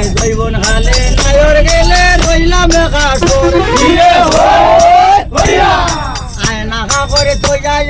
নাই জৈবন ইয়ে আয়না করে তো যাই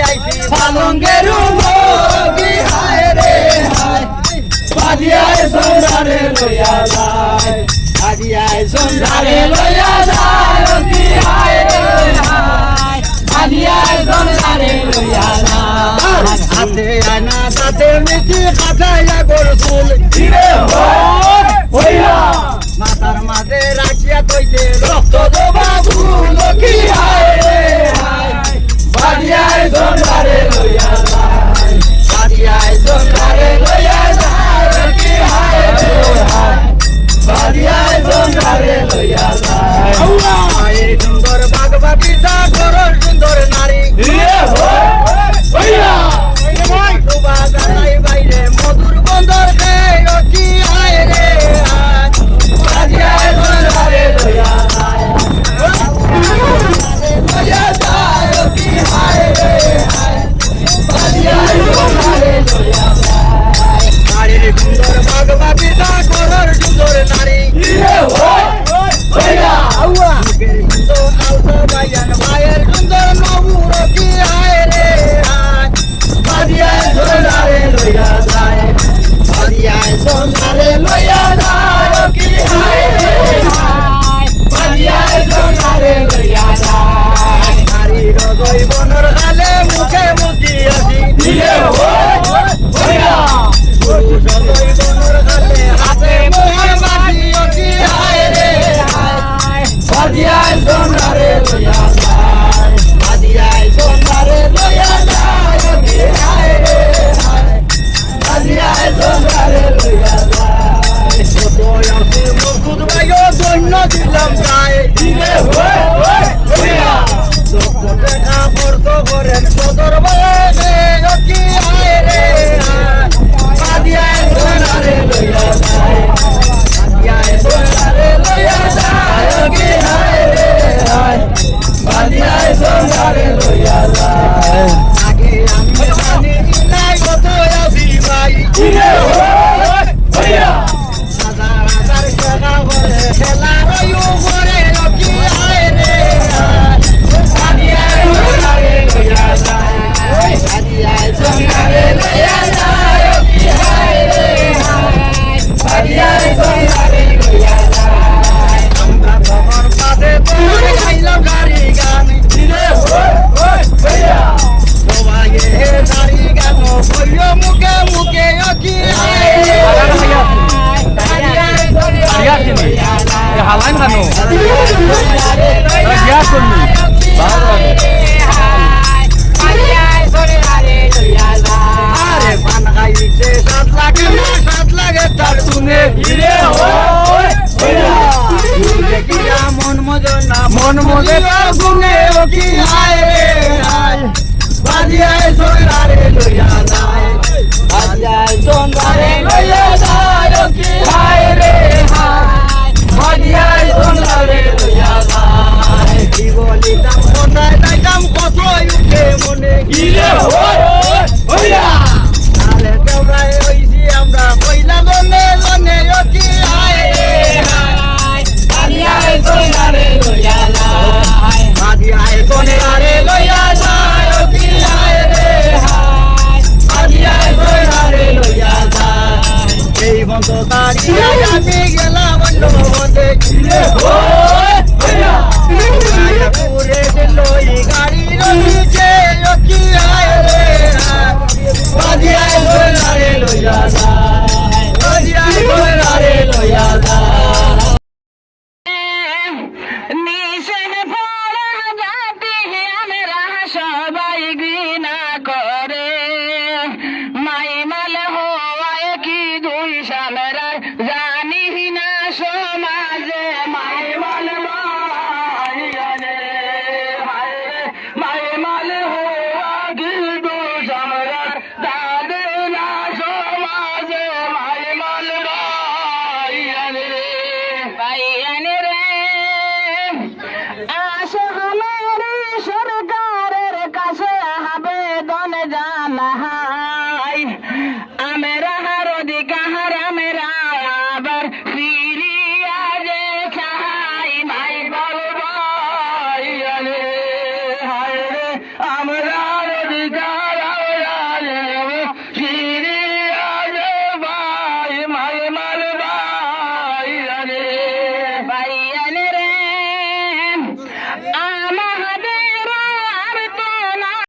মাইন খানো গ্যাস করলি আরে পান খাইছে সাত লাগে সাত লাগে তার শুনে ফিরে গুনে ও কি হায় রে?